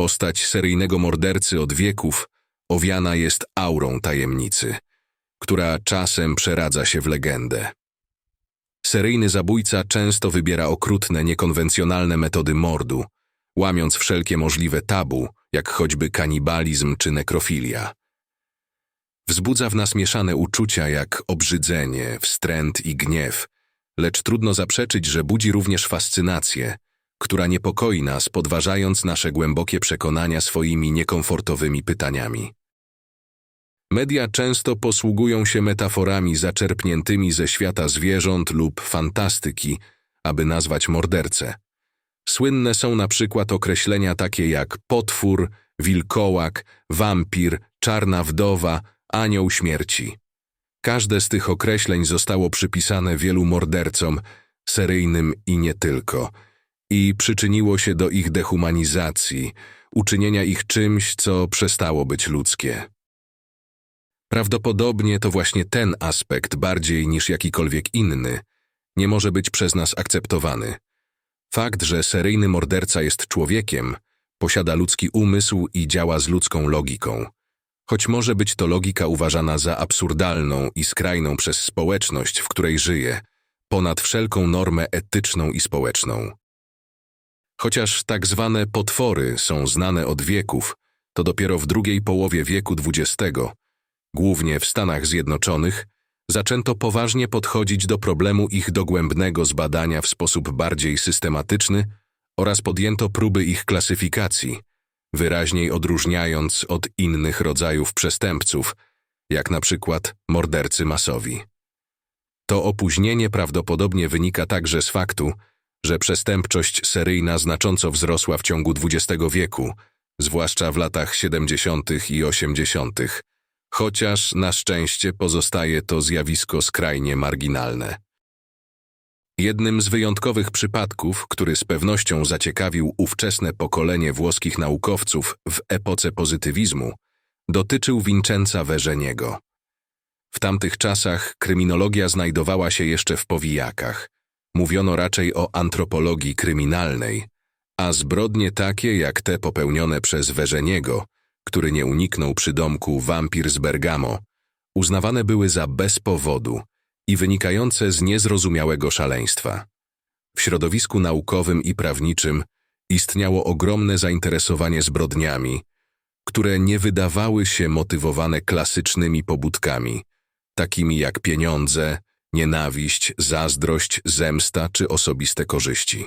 Postać seryjnego mordercy od wieków owiana jest aurą tajemnicy, która czasem przeradza się w legendę. Seryjny zabójca często wybiera okrutne, niekonwencjonalne metody mordu, łamiąc wszelkie możliwe tabu, jak choćby kanibalizm czy nekrofilia. Wzbudza w nas mieszane uczucia jak obrzydzenie, wstręt i gniew, lecz trudno zaprzeczyć, że budzi również fascynację, która niepokoi nas, podważając nasze głębokie przekonania swoimi niekomfortowymi pytaniami. Media często posługują się metaforami zaczerpniętymi ze świata zwierząt lub fantastyki, aby nazwać mordercę. Słynne są na przykład określenia takie jak potwór, wilkołak, wampir, czarna wdowa, anioł śmierci. Każde z tych określeń zostało przypisane wielu mordercom, seryjnym i nie tylko, i przyczyniło się do ich dehumanizacji, uczynienia ich czymś, co przestało być ludzkie. Prawdopodobnie to właśnie ten aspekt, bardziej niż jakikolwiek inny, nie może być przez nas akceptowany. Fakt, że seryjny morderca jest człowiekiem, posiada ludzki umysł i działa z ludzką logiką. Choć może być to logika uważana za absurdalną i skrajną przez społeczność, w której żyje, ponad wszelką normę etyczną i społeczną. Chociaż tak zwane potwory są znane od wieków, to dopiero w drugiej połowie wieku XX, głównie w Stanach Zjednoczonych, zaczęto poważnie podchodzić do problemu ich dogłębnego zbadania w sposób bardziej systematyczny oraz podjęto próby ich klasyfikacji, wyraźniej odróżniając od innych rodzajów przestępców, jak na przykład mordercy masowi. To opóźnienie prawdopodobnie wynika także z faktu, że przestępczość seryjna znacząco wzrosła w ciągu XX wieku, zwłaszcza w latach 70. i 80., chociaż na szczęście pozostaje to zjawisko skrajnie marginalne. Jednym z wyjątkowych przypadków, który z pewnością zaciekawił ówczesne pokolenie włoskich naukowców w epoce pozytywizmu, dotyczył Vincenza Werzeniego. W tamtych czasach kryminologia znajdowała się jeszcze w powijakach. Mówiono raczej o antropologii kryminalnej, a zbrodnie takie jak te popełnione przez Werzeniego, który nie uniknął przydomku wampir z Bergamo, uznawane były za bez powodu i wynikające z niezrozumiałego szaleństwa. W środowisku naukowym i prawniczym istniało ogromne zainteresowanie zbrodniami, które nie wydawały się motywowane klasycznymi pobudkami, takimi jak pieniądze, nienawiść, zazdrość, zemsta czy osobiste korzyści.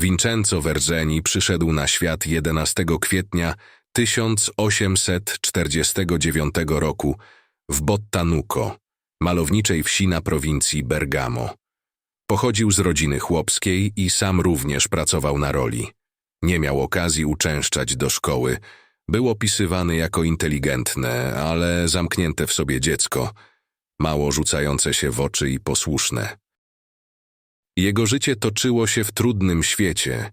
Vincenzo Verzeni przyszedł na świat 11 kwietnia 1849 roku w Bottanuco, malowniczej wsi na prowincji Bergamo. Pochodził z rodziny chłopskiej i sam również pracował na roli. Nie miał okazji uczęszczać do szkoły. Był opisywany jako inteligentne, ale zamknięte w sobie dziecko, mało rzucające się w oczy i posłuszne. Jego życie toczyło się w trudnym świecie,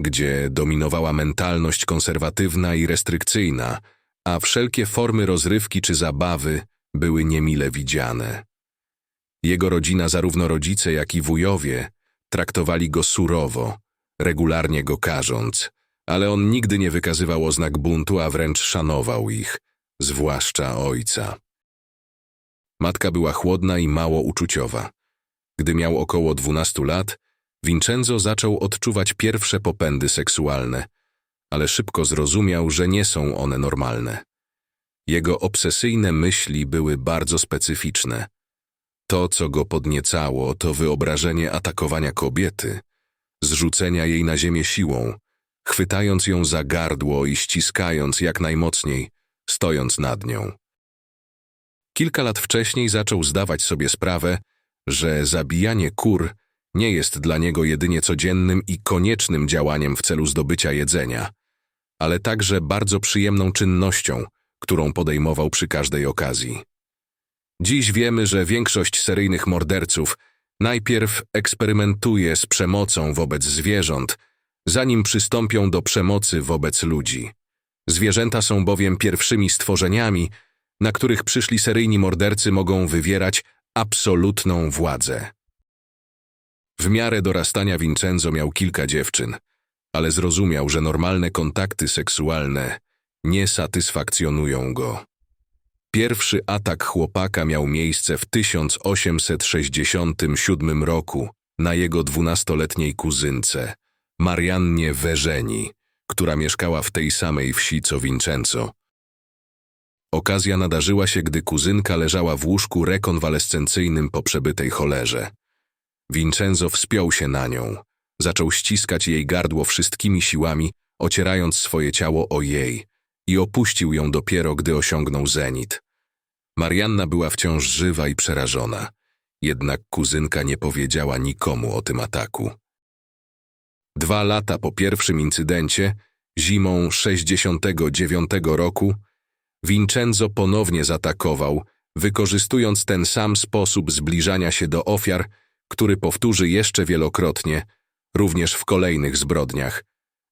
gdzie dominowała mentalność konserwatywna i restrykcyjna, a wszelkie formy rozrywki czy zabawy były niemile widziane. Jego rodzina, zarówno rodzice, jak i wujowie, traktowali go surowo, regularnie go karząc, ale on nigdy nie wykazywał oznak buntu, a wręcz szanował ich, zwłaszcza ojca. Matka była chłodna i mało uczuciowa. Gdy miał około dwunastu lat, Vincenzo zaczął odczuwać pierwsze popędy seksualne, ale szybko zrozumiał, że nie są one normalne. Jego obsesyjne myśli były bardzo specyficzne. To, co go podniecało, to wyobrażenie atakowania kobiety, zrzucenia jej na ziemię siłą, chwytając ją za gardło i ściskając jak najmocniej, stojąc nad nią. Kilka lat wcześniej zaczął zdawać sobie sprawę, że zabijanie kur nie jest dla niego jedynie codziennym i koniecznym działaniem w celu zdobycia jedzenia, ale także bardzo przyjemną czynnością, którą podejmował przy każdej okazji. Dziś wiemy, że większość seryjnych morderców najpierw eksperymentuje z przemocą wobec zwierząt, zanim przystąpią do przemocy wobec ludzi. Zwierzęta są bowiem pierwszymi stworzeniami, na których przyszli seryjni mordercy mogą wywierać absolutną władzę. W miarę dorastania Vincenzo miał kilka dziewczyn, ale zrozumiał, że normalne kontakty seksualne nie satysfakcjonują go. Pierwszy atak chłopaka miał miejsce w 1867 roku na jego dwunastoletniej kuzynce, Mariannie Werzeni, która mieszkała w tej samej wsi co Vincenzo. Okazja nadarzyła się, gdy kuzynka leżała w łóżku rekonwalescencyjnym po przebytej cholerze. Vincenzo wspiął się na nią. Zaczął ściskać jej gardło wszystkimi siłami, ocierając swoje ciało o jej i opuścił ją dopiero, gdy osiągnął zenit. Marianna była wciąż żywa i przerażona, jednak kuzynka nie powiedziała nikomu o tym ataku. Dwa lata po pierwszym incydencie, zimą 69 roku, Vincenzo ponownie zaatakował, wykorzystując ten sam sposób zbliżania się do ofiar, który powtórzy jeszcze wielokrotnie, również w kolejnych zbrodniach.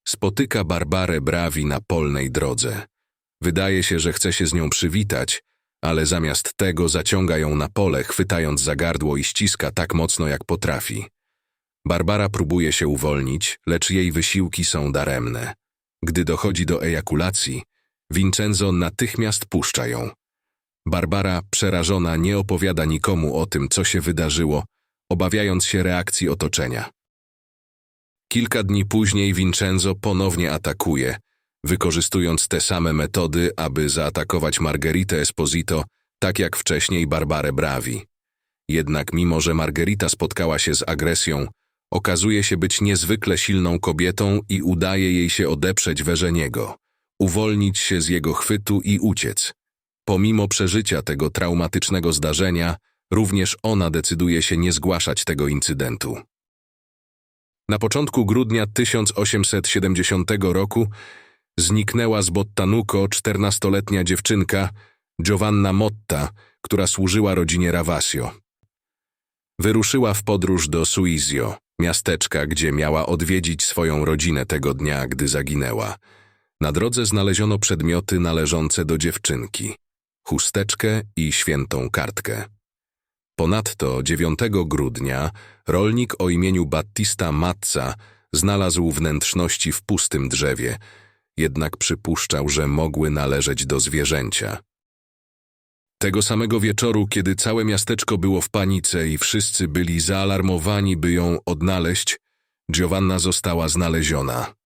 Spotyka Barbarę Brawi na polnej drodze. Wydaje się, że chce się z nią przywitać, ale zamiast tego zaciąga ją na pole, chwytając za gardło i ściska tak mocno, jak potrafi. Barbara próbuje się uwolnić, lecz jej wysiłki są daremne. Gdy dochodzi do ejakulacji, Vincenzo natychmiast puszcza ją. Barbara, przerażona, nie opowiada nikomu o tym, co się wydarzyło, obawiając się reakcji otoczenia. Kilka dni później Vincenzo ponownie atakuje, wykorzystując te same metody, aby zaatakować Margheritę Esposito, tak jak wcześniej Barbarę Bravi. Jednak mimo, że Margherita spotkała się z agresją, okazuje się być niezwykle silną kobietą i udaje jej się odeprzeć Werzeniego, uwolnić się z jego chwytu i uciec. Pomimo przeżycia tego traumatycznego zdarzenia, również ona decyduje się nie zgłaszać tego incydentu. Na początku grudnia 1870 roku zniknęła z Bottanuco czternastoletnia dziewczynka Giovanna Motta, która służyła rodzinie Ravasio. Wyruszyła w podróż do Suizio, miasteczka, gdzie miała odwiedzić swoją rodzinę tego dnia, gdy zaginęła. Na drodze znaleziono przedmioty należące do dziewczynki, chusteczkę i świętą kartkę. Ponadto 9 grudnia rolnik o imieniu Battista Mazza znalazł wnętrzności w pustym drzewie, jednak przypuszczał, że mogły należeć do zwierzęcia. Tego samego wieczoru, kiedy całe miasteczko było w panice i wszyscy byli zaalarmowani, by ją odnaleźć, Giovanna została znaleziona.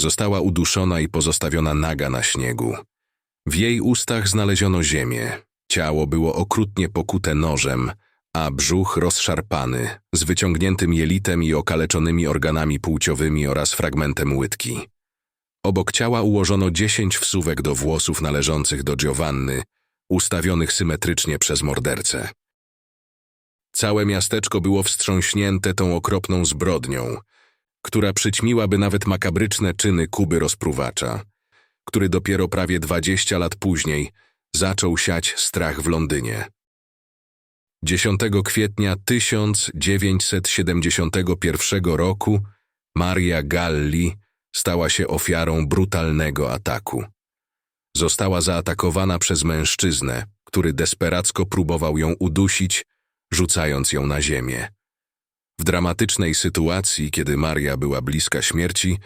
Została uduszona i pozostawiona naga na śniegu. W jej ustach znaleziono ziemię. Ciało było okrutnie pokute nożem, a brzuch rozszarpany, z wyciągniętym jelitem i okaleczonymi organami płciowymi oraz fragmentem łydki. Obok ciała ułożono dziesięć wsówek do włosów należących do Giovanny, ustawionych symetrycznie przez mordercę. Całe miasteczko było wstrząśnięte tą okropną zbrodnią, która przyćmiłaby nawet makabryczne czyny Kuby rozpruwacza, który dopiero prawie dwadzieścia lat później zaczął siać strach w Londynie. 10 kwietnia 1971 roku Maria Galli stała się ofiarą brutalnego ataku. Została zaatakowana przez mężczyznę, który desperacko próbował ją udusić, rzucając ją na ziemię. W dramatycznej sytuacji, kiedy Maria była bliska śmierci,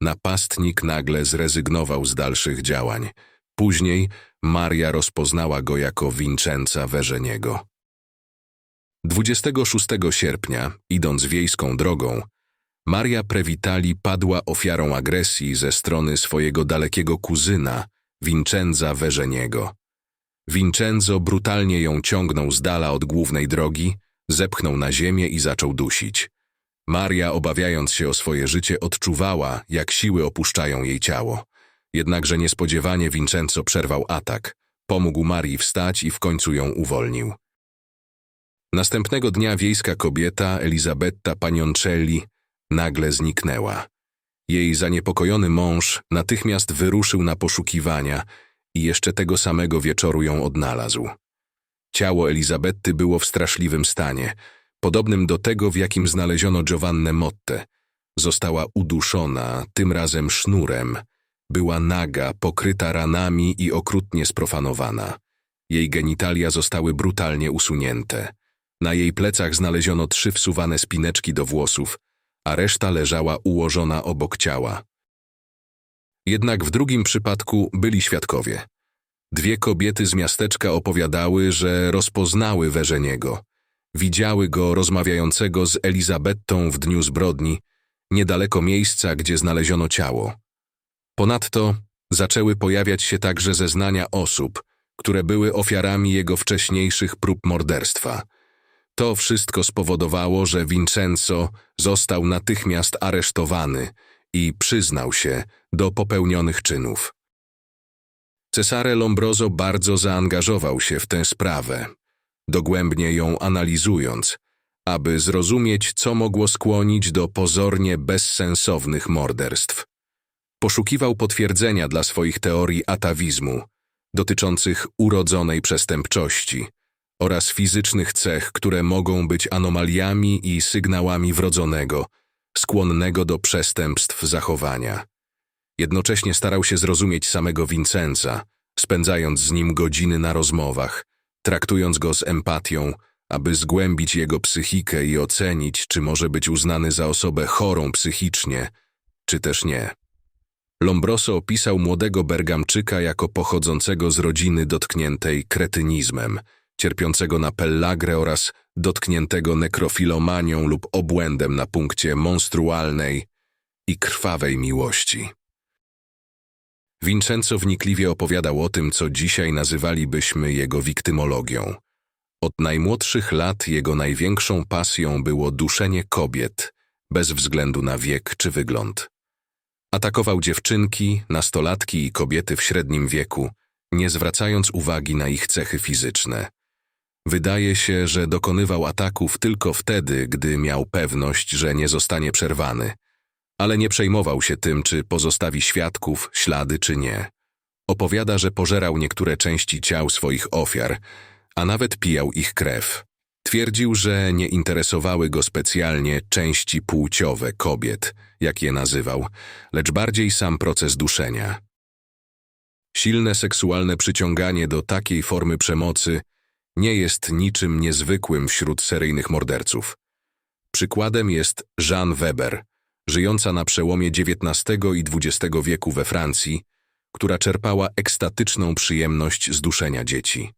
napastnik nagle zrezygnował z dalszych działań. Później Maria rozpoznała go jako Vincenza Werzeniego. 26 sierpnia, idąc wiejską drogą, Maria Previtali padła ofiarą agresji ze strony swojego dalekiego kuzyna, Vincenza Werzeniego. Vincenzo brutalnie ją ciągnął z dala od głównej drogi, zepchnął na ziemię i zaczął dusić. Maria, obawiając się o swoje życie, odczuwała, jak siły opuszczają jej ciało. Jednakże niespodziewanie Vincenzo przerwał atak, pomógł Marii wstać i w końcu ją uwolnił. Następnego dnia wiejska kobieta, Elisabetta Panioncelli, nagle zniknęła. Jej zaniepokojony mąż natychmiast wyruszył na poszukiwania i jeszcze tego samego wieczoru ją odnalazł. Ciało Elizabetty było w straszliwym stanie, podobnym do tego, w jakim znaleziono Giovannę Motte. Została uduszona, tym razem sznurem. Była naga, pokryta ranami i okrutnie sprofanowana. Jej genitalia zostały brutalnie usunięte. Na jej plecach znaleziono trzy wsuwane spineczki do włosów, a reszta leżała ułożona obok ciała. Jednak w drugim przypadku byli świadkowie. Dwie kobiety z miasteczka opowiadały, że rozpoznały Werzeniego. Widziały go rozmawiającego z Elizabettą w dniu zbrodni, niedaleko miejsca, gdzie znaleziono ciało. Ponadto zaczęły pojawiać się także zeznania osób, które były ofiarami jego wcześniejszych prób morderstwa. To wszystko spowodowało, że Vincenzo został natychmiast aresztowany i przyznał się do popełnionych czynów. Cesare Lombroso bardzo zaangażował się w tę sprawę, dogłębnie ją analizując, aby zrozumieć, co mogło skłonić do pozornie bezsensownych morderstw. Poszukiwał potwierdzenia dla swoich teorii atawizmu, dotyczących urodzonej przestępczości oraz fizycznych cech, które mogą być anomaliami i sygnałami wrodzonego, skłonnego do przestępstw zachowania. Jednocześnie starał się zrozumieć samego Vincenza, spędzając z nim godziny na rozmowach, traktując go z empatią, aby zgłębić jego psychikę i ocenić, czy może być uznany za osobę chorą psychicznie, czy też nie. Lombroso opisał młodego Bergamczyka jako pochodzącego z rodziny dotkniętej kretynizmem, cierpiącego na pellagrę oraz dotkniętego nekrofilomanią lub obłędem na punkcie monstrualnej i krwawej miłości. Vincenzo wnikliwie opowiadał o tym, co dzisiaj nazywalibyśmy jego wiktymologią. Od najmłodszych lat jego największą pasją było duszenie kobiet, bez względu na wiek czy wygląd. Atakował dziewczynki, nastolatki i kobiety w średnim wieku, nie zwracając uwagi na ich cechy fizyczne. Wydaje się, że dokonywał ataków tylko wtedy, gdy miał pewność, że nie zostanie przerwany, ale nie przejmował się tym, czy pozostawi świadków, ślady czy nie. Opowiada, że pożerał niektóre części ciał swoich ofiar, a nawet pijał ich krew. Twierdził, że nie interesowały go specjalnie części płciowe kobiet, jak je nazywał, lecz bardziej sam proces duszenia. Silne seksualne przyciąganie do takiej formy przemocy nie jest niczym niezwykłym wśród seryjnych morderców. Przykładem jest Jeanne Weber, żyjąca na przełomie XIX i XX wieku we Francji, która czerpała ekstatyczną przyjemność z duszenia dzieci.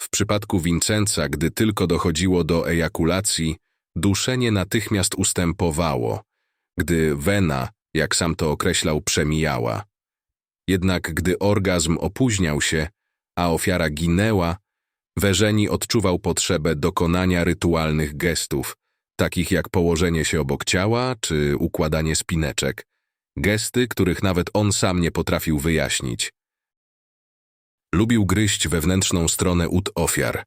W przypadku Vincenza, gdy tylko dochodziło do ejakulacji, duszenie natychmiast ustępowało, gdy wena, jak sam to określał, przemijała. Jednak gdy orgazm opóźniał się, a ofiara ginęła, Werzeni odczuwał potrzebę dokonania rytualnych gestów, takich jak położenie się obok ciała czy układanie spineczek, gesty, których nawet on sam nie potrafił wyjaśnić. Lubił gryźć wewnętrzną stronę ud ofiar,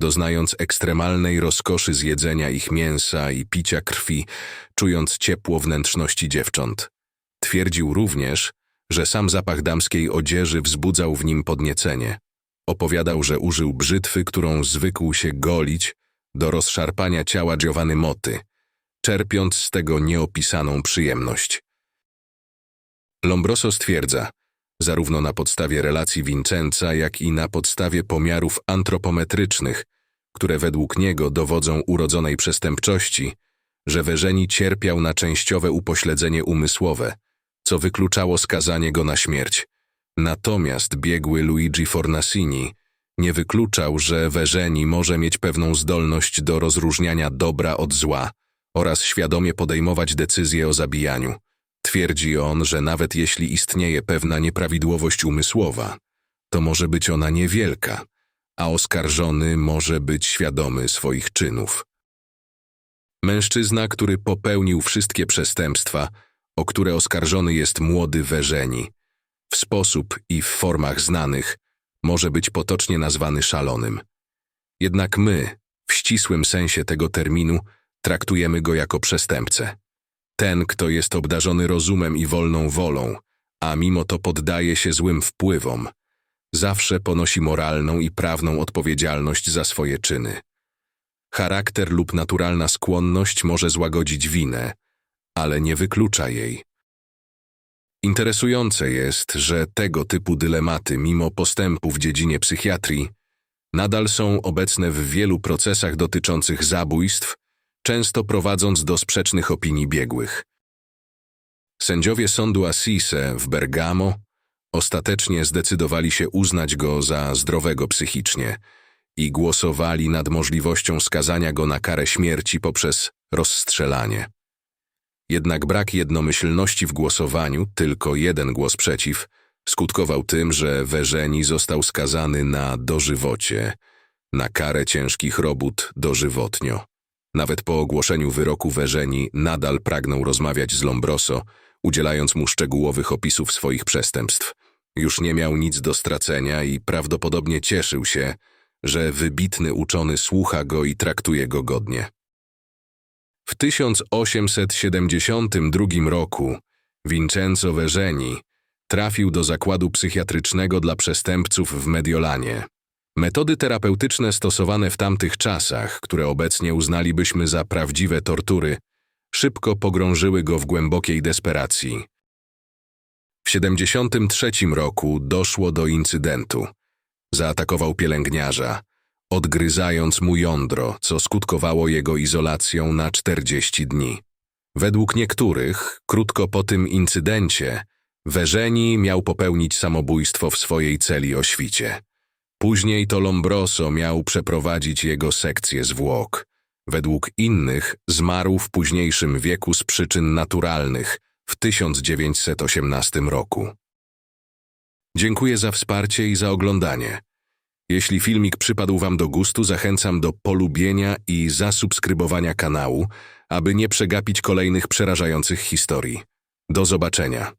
doznając ekstremalnej rozkoszy z jedzenia ich mięsa i picia krwi, czując ciepło wnętrzności dziewcząt. Twierdził również, że sam zapach damskiej odzieży wzbudzał w nim podniecenie. Opowiadał, że użył brzytwy, którą zwykł się golić do rozszarpania ciała Giovanny Moty, czerpiąc z tego nieopisaną przyjemność. Lombroso stwierdza, zarówno na podstawie relacji Vincenza, jak i na podstawie pomiarów antropometrycznych, które według niego dowodzą urodzonej przestępczości, że Werzeni cierpiał na częściowe upośledzenie umysłowe, co wykluczało skazanie go na śmierć. Natomiast biegły Luigi Fornasini nie wykluczał, że Werzeni może mieć pewną zdolność do rozróżniania dobra od zła oraz świadomie podejmować decyzje o zabijaniu. Twierdzi on, że nawet jeśli istnieje pewna nieprawidłowość umysłowa, to może być ona niewielka, a oskarżony może być świadomy swoich czynów. Mężczyzna, który popełnił wszystkie przestępstwa, o które oskarżony jest młody Werzeni, w sposób i w formach znanych, może być potocznie nazwany szalonym. Jednak my, w ścisłym sensie tego terminu, traktujemy go jako przestępcę. Ten, kto jest obdarzony rozumem i wolną wolą, a mimo to poddaje się złym wpływom, zawsze ponosi moralną i prawną odpowiedzialność za swoje czyny. Charakter lub naturalna skłonność może złagodzić winę, ale nie wyklucza jej. Interesujące jest, że tego typu dylematy, mimo postępu w dziedzinie psychiatrii, nadal są obecne w wielu procesach dotyczących zabójstw często prowadząc do sprzecznych opinii biegłych. Sędziowie sądu Assise w Bergamo ostatecznie zdecydowali się uznać go za zdrowego psychicznie i głosowali nad możliwością skazania go na karę śmierci poprzez rozstrzelanie. Jednak brak jednomyślności w głosowaniu, tylko jeden głos przeciw, skutkował tym, że Werzeni został skazany na dożywocie, na karę ciężkich robót dożywotnio. Nawet po ogłoszeniu wyroku Werzeni nadal pragnął rozmawiać z Lombroso, udzielając mu szczegółowych opisów swoich przestępstw. Już nie miał nic do stracenia i prawdopodobnie cieszył się, że wybitny uczony słucha go i traktuje go godnie. W 1872 roku Vincenzo Verzeni trafił do zakładu psychiatrycznego dla przestępców w Mediolanie. Metody terapeutyczne stosowane w tamtych czasach, które obecnie uznalibyśmy za prawdziwe tortury, szybko pogrążyły go w głębokiej desperacji. W 73 roku doszło do incydentu. Zaatakował pielęgniarza, odgryzając mu jądro, co skutkowało jego izolacją na 40 dni. Według niektórych, krótko po tym incydencie, Werzeni miał popełnić samobójstwo w swojej celi o świcie. Później to Lombroso miał przeprowadzić jego sekcję zwłok. Według innych zmarł w późniejszym wieku z przyczyn naturalnych w 1918 roku. Dziękuję za wsparcie i za oglądanie. Jeśli filmik przypadł Wam do gustu, zachęcam do polubienia i zasubskrybowania kanału, aby nie przegapić kolejnych przerażających historii. Do zobaczenia.